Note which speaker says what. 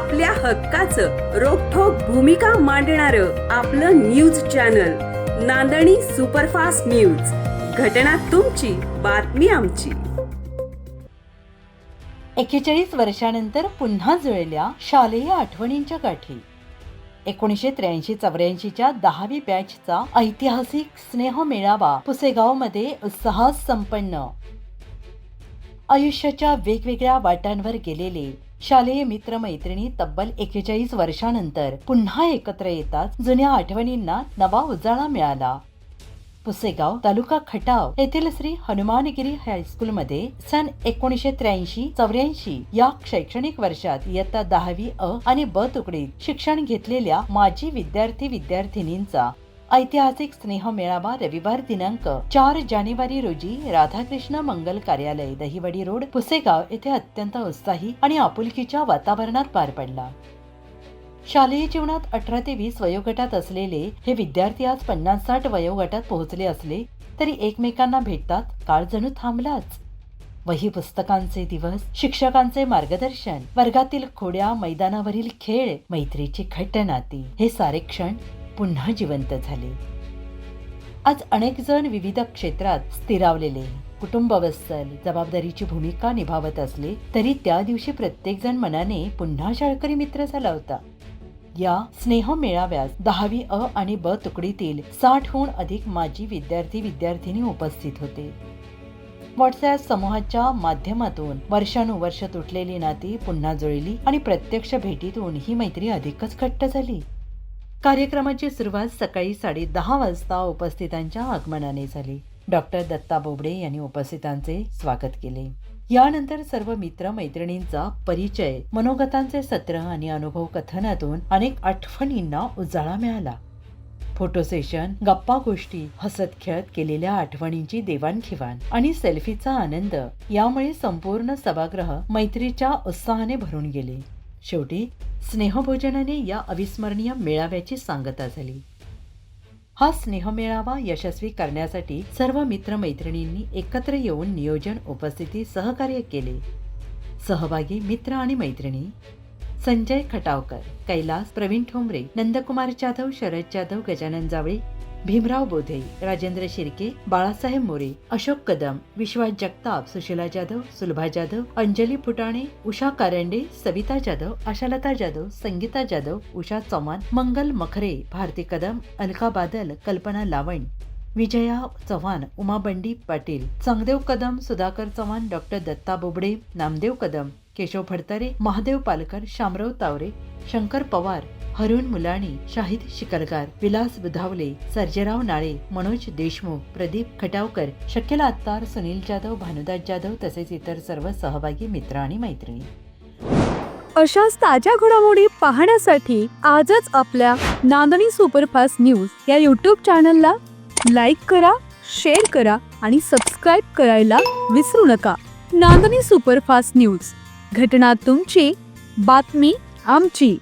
Speaker 1: आपल्या हक्काचं रोखोक भूमिका मांडणार आपलं news channel Nandani superfast news. घटना तुमची बातमी आमची.
Speaker 2: एक्केचाळीस वर्षानंतर पुन्हा जुळल्या शालेय आठवणींच्या गाठी एकोणीसशे त्र्याऐंशी चौऱ्याऐंशीच्या दहावी बॅचचा ऐतिहासिक स्नेह मेळावा पुसेगावमध्ये उत्साहात संपन्न. आयुष्याच्या वेगवेगळ्या वाटांवर गेलेले शालेय मित्र मैत्रिणी तब्बल एक्केचाळीस वर्षानंतर पुन्हा एकत्र येतात. जुन्या आठवणींना नवा उजाळा मिळाला. पुसेगाव तालुका खटाव येथील श्री हनुमानगिरी हायस्कूलमध्ये सन एकोणीसशे त्र्याऐंशी चौऱ्याऐंशी या शैक्षणिक वर्षात इयत्ता दहावी अ आणि ब तुकडीत शिक्षण घेतलेल्या माजी विद्यार्थी विद्यार्थिनींचा ऐतिहासिक स्नेह मेळावा रविवार दिनांक चार जानेवारी रोजी राधाकृष्ण मंगल कार्यालय दहिवडी रोड पुसेगाव येथे अत्यंत उत्साही आणि आपुलकीच्या वातावरणात पार पडला. शालेय जीवनात अठरा ते वीस वयोगटात असलेले हे विद्यार्थी आज पन्नास साठ वयोगटात पोहोचले असले तरी एकमेकांना भेटतात काळ जणू थांबलाच. वही पुस्तकांचे दिवस शिक्षकांचे मार्गदर्शन वर्गातील खोड्या मैदानावरील खेळ मैत्रीची घट्ट नाती हे सारे क्षण पुन्हा जिवंत झाले. आज अनेक जण विविध क्षेत्रात स्थिरावलेले कुटुंबवत्सल जबाबदारीची भूमिका निभावत असले तरी त्या दिवशी प्रत्येक जण मनाने पुन्हा शाळकरी मित्र झाला होता. या स्नेह मेळाव्यास दहावी अ आणि ब तुकडीतील साठहून अधिक माजी विद्यार्थी विद्यार्थिनी उपस्थित होते. व्हॉट्सअप समूहाच्या माध्यमातून वर्षानुवर्ष तुटलेली नाती पुन्हा जुळली आणि प्रत्यक्ष भेटीतून ही मैत्री अधिकच घट्ट झाली. कार्यक्रमाची सुरुवात सकाळी साडे दहा वाजता उपस्थितांच्या आगमनाने झाली. डॉक्टर दत्ता बोबडे यांनी उपस्थितांचे स्वागत केले. यानंतर सर्व मित्र मैत्रिणींचा परिचय मनोगतांचे सत्र आणि अनुभव कथनातून अनेक आठवणींना उजाळा मिळाला. फोटो सेशन गप्पा गोष्टी हसत खेळत केलेल्या आठवणींची देवाणघेवाण आणि सेल्फीचा आनंद यामुळे संपूर्ण सभागृह मैत्रीच्या उत्साहाने भरून गेले. शेवटी स्नेहभोजनाने या अविस्मरणीय मेळाव्याची सांगता झाली. हा स्नेहमेळावा यशस्वी करण्यासाठी सर्व मित्रमैत्रिणींनी एकत्र येऊन नियोजन उपस्थिती सहकार्य केले. सहभागी मित्र आणि मैत्रिणी संजय खटावकर कैलास प्रवीण ठोंबरे नंदकुमार जाधव शरद जाधव गजानन जावळे भीमराव बोधे राजेंद्र शिर्के बाळासाहेब मोरे अशोक कदम विश्वास जगताप सुशीला जाधव सुलभा जाधव अंजली फुटाणे उषा कारंडे सविता जाधव आशालता जाधव संगीता जाधव उषा चव्हाण मंगल मखरे भारती कदम अलका बादल कल्पना लावण विजया चव्हाण उमा बंडी पाटील चांगदेव कदम सुधाकर चव्हाण डॉक्टर दत्ता बोबडे नामदेव कदम केशव फडतरे महादेव पालकर शामराव तावरे शंकर पवार हरुण मुलाणी शाहिद शिकलगार विलास बुधावले सर्जेराव नाळे मनोज देशमुख प्रदीप खटावकर शक्यला अत्तार सुनील जाधव भानुदास जाधव तसेच इतर सर्व सहभागी मित्र आणि मैत्रिणी.
Speaker 3: अशाच ताज्या घडामोडी पाहण्यासाठी आजच आपल्या नांदणी सुपरफास्ट न्यूज या यूट्यूब चॅनलला लाईक करा शेअर करा आणि सबस्क्राईब करायला विसरू नका. नांदणी सुपरफास्ट न्यूज घटना तुमची बातमी आमची.